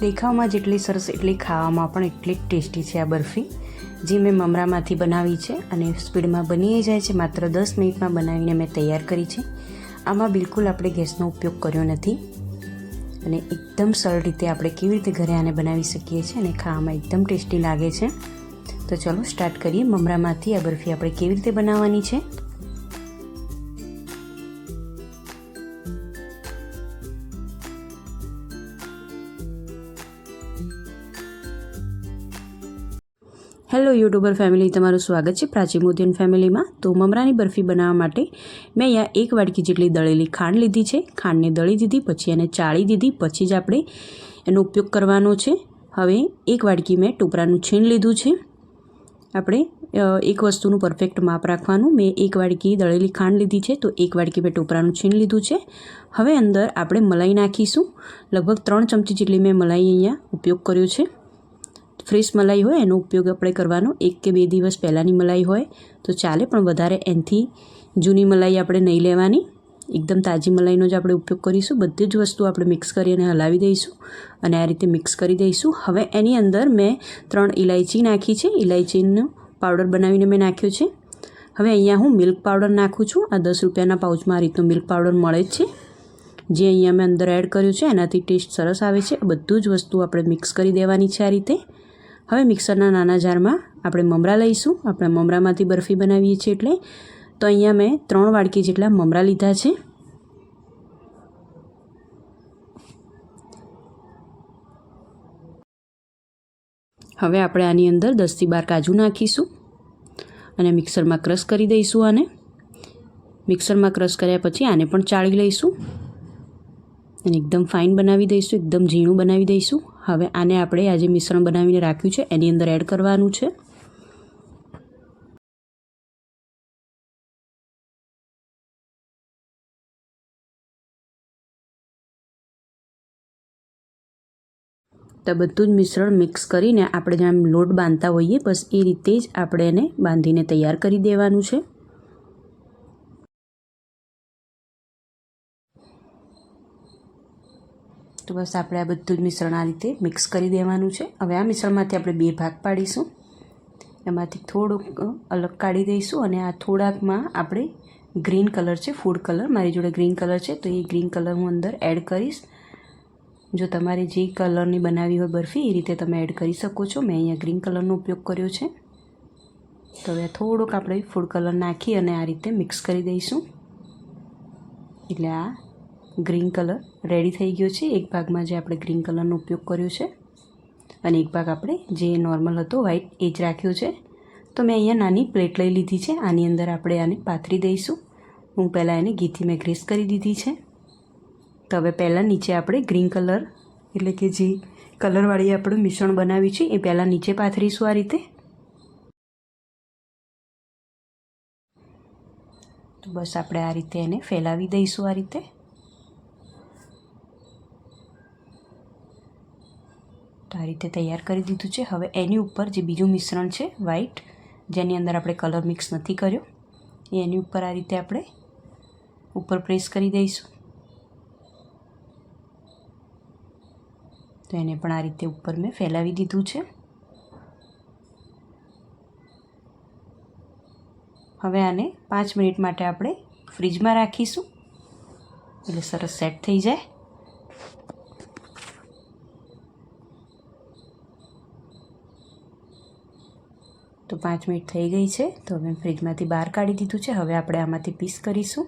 દેખાવમાં જેટલી સરસ, એટલી ખાવામાં પણ એટલી જ ટેસ્ટી છે આ બરફી, જે મેં મમરામાંથી બનાવી છે અને સ્પીડમાં બની જાય છે. માત્ર દસ મિનિટમાં બનાવીને મેં તૈયાર કરી છે. આમાં બિલકુલ આપણે ગેસનો ઉપયોગ કર્યો નથી અને એકદમ સરળ રીતે આપણે કેવી રીતે ઘરે આને બનાવી શકીએ છીએ અને ખાવામાં એકદમ ટેસ્ટી લાગે છે. તો ચલો સ્ટાર્ટ કરીએ. મમરામાંથી આ બરફી આપણે કેવી રીતે બનાવવાની છે? હેલો યુટ્યુબર ફેમિલી, તમારું સ્વાગત છે પ્રાચી મોદીન ફેમિલીમાં. તો મમરાની બરફી બનાવવા માટે મેં અહીંયા એક વાડકી જેટલી દળેલી ખાંડ લીધી છે. ખાંડને દળી દીધી, પછી એને ચાળી દીધી, પછી જ આપણે એનો ઉપયોગ કરવાનો છે. હવે એક વાડકી મેં ટોપરાનું છીણ લીધું છે. આપણે એક વસ્તુનું પરફેક્ટ માપ રાખવાનું. મેં એક વાડકી દળેલી ખાંડ લીધી છે, તો એક વાડકી મેં ટોપરાનું છીણ લીધું છે. હવે અંદર આપણે મલાઈ નાખીશું. લગભગ ત્રણ ચમચી જેટલી મેં મલાઈ અહીંયા ઉપયોગ કર્યો છે. ફ્રેશ મલાઈ હોય, એનો ઉપયોગ આપણે કરવાનો. એક કે બે દિવસ પહેલાંની મલાઈ હોય, તો ચાલે, પણ વધારે એનથી જૂની મલાઈ આપણે નહીં લેવાની. એકદમ તાજી મલાઈનો જ આપણે ઉપયોગ કરીશું. બધી જ વસ્તુ આપણે મિક્સ કરી અને હલાવી દઈશું અને આ રીતે મિક્સ કરી દઈશું. હવે એની અંદર મેં ત્રણ ઇલાયચી નાખી છે. ઇલાયચીનો પાવડર બનાવીને મેં નાખ્યો છે. હવે અહીંયા હું મિલ્ક પાવડર નાખું છું. આ દસ રૂપિયાના પાઉચમાં આ રીતનો મિલ્ક પાવડર મળે જ છે. જે અહીંયા મેં અંદર એડ કર્યું છે, એનાથી ટેસ્ટ સરસ આવે છે. બધું જ વસ્તુ આપણે મિક્સ કરી દેવાની છે આ રીતે. હવે મિક્સરના નાના જારમાં આપણે મમરા લઈશું. આપણે મમરામાંથી બરફી બનાવીએ છીએ એટલે તો અહીંયા મેં ત્રણ વાડકી જેટલા મમરા લીધા છે. હવે આપણે આની અંદર દસથી બાર કાજુ નાખીશું અને મિક્સરમાં ક્રશ કરી દઈશું આને. મિક્સરમાં ક્રશ કર્યા પછી આને પણ ચાળી લઈશું. અને એકદમ ફાઇન બનાવી દઈશું, એકદમ ઝીણું બનાવી દઈશું. હવે આને આપણે આજે મિશ્રણ બનાવીને રાખ્યું છે, એની અંદર એડ કરવાનું છે. તો બધું જ મિશ્રણ મિક્સ કરીને આપણે જેમ લોટ બાંધતા હોઈએ, બસ એ રીતે જ આપણે એને બાંધીને તૈયાર કરી દેવાનું છે. તો બસ આપણે આ બધું જ મિશ્રણ આ રીતે મિક્સ કરી દેવાનું છે. હવે આ મિશ્રણમાંથી આપણે બે ભાગ પાડીશું. એમાંથી થોડુંક અલગ કાઢી દઈશું અને આ થોડાકમાં આપણે ગ્રીન કલર છે, ફૂડ કલર. મારી જોડે ગ્રીન કલર છે, તો એ ગ્રીન કલર હું અંદર એડ કરીશ. જો તમારે જે કલરની બનાવી હોય બરફી, એ રીતે તમે એડ કરી શકો છો. મેં અહીંયા ગ્રીન કલરનો ઉપયોગ કર્યો છે. તો હવે થોડુંક આપણે ફૂડ કલર નાખી અને આ રીતે મિક્સ કરી દઈશું. એટલે આ ગ્રીન કલર રેડી થઈ ગયો છે. એક ભાગમાં જે આપણે ગ્રીન કલરનો ઉપયોગ કર્યો છે અને એક ભાગ આપણે જે નોર્મલ હતો વ્હાઈટ એ જ રાખ્યો છે. તો મેં અહીંયા નાની પ્લેટ લઈ લીધી છે. આની અંદર આપણે આને પાથરી દઈશું. હું પહેલાં એને ઘીથી મેં ગ્રેસ કરી દીધી છે. તો હવે પહેલાં નીચે આપણે ગ્રીન કલર એટલે કે જે કલરવાળી આપણે મિશ્રણ બનાવ્યું છે એ પહેલાં નીચે પાથરીશું આ રીતે. તો બસ આપણે આ રીતે એને ફેલાવી દઈશું આ રીતે. આ રીતે તૈયાર કરી દીધું છે. હવે એની ઉપર જે બીજું મિશ્રણ છે વ્હાઈટ જેની અંદર આપણે કલર મિક્સ નથી કર્યો, એની ઉપર આ રીતે આપણે ઉપર પ્રેસ કરી દઈશું. તો એને પણ આ રીતે ઉપર મેં ફેલાવી દીધું છે. હવે આને પાંચ મિનિટ માટે આપણે ફ્રીજમાં રાખીશું. એટલે સરસ સેટ થઈ જાય. પાંચ મિનિટ થઈ ગઈ છે, તો હવે ફ્રીજમાંથી બહાર કાઢી દીધું છે. હવે આપણે આમાંથી પીસ કરીશું.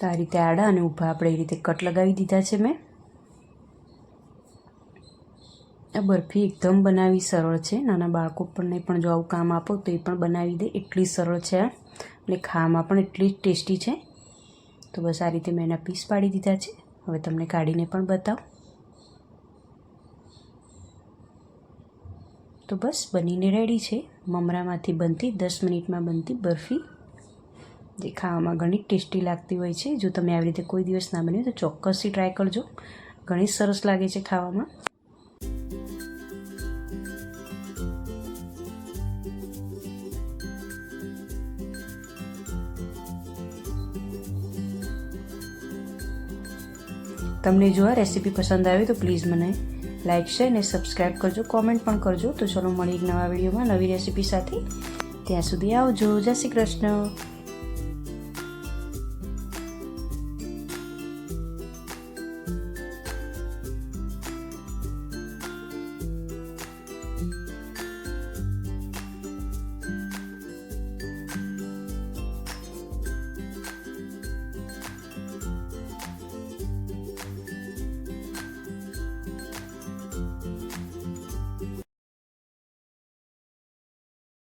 તો આ રીતે આડા અને ઊભા આપણે એ રીતે કટ લગાવી દીધા છે મેં. આ બરફી એકદમ બનાવી સરળ છે. નાના બાળકો પણને પણ જો આવું કામ આપો તો એ પણ બનાવી દે. એટલી સરળ છે આ. અને ખાવામાં પણ એટલી જ ટેસ્ટી છે. તો બસ આ રીતે મેં એના પીસ પાડી દીધા છે. હવે તમને કાઢીને પણ બતાવું. તો બસ બનીને રેડી છે. મમરામાંથી બનતી, દસ મિનિટમાં બનતી બરફી. જે ખાવામાં ઘણી ટેસ્ટી લાગતી હોય છે. જો તમે આવી રીતે કોઈ દિવસ ના બન્યું તો ચોક્કસથી ટ્રાય કરજો. ઘણી સરસ લાગે છે ખાવામાં. તમને જો આ રેસીપી પસંદ આવે તો પ્લીઝ મને લાઇક શેર ને સબસ્ક્રાઈબ કરજો. કોમેન્ટ પણ કરજો. તો ચલો મળી એક નવા વિડીયોમાં નવી રેસીપી સાથે. ત્યાં સુધી આવજો. જય શ્રી કૃષ્ણ.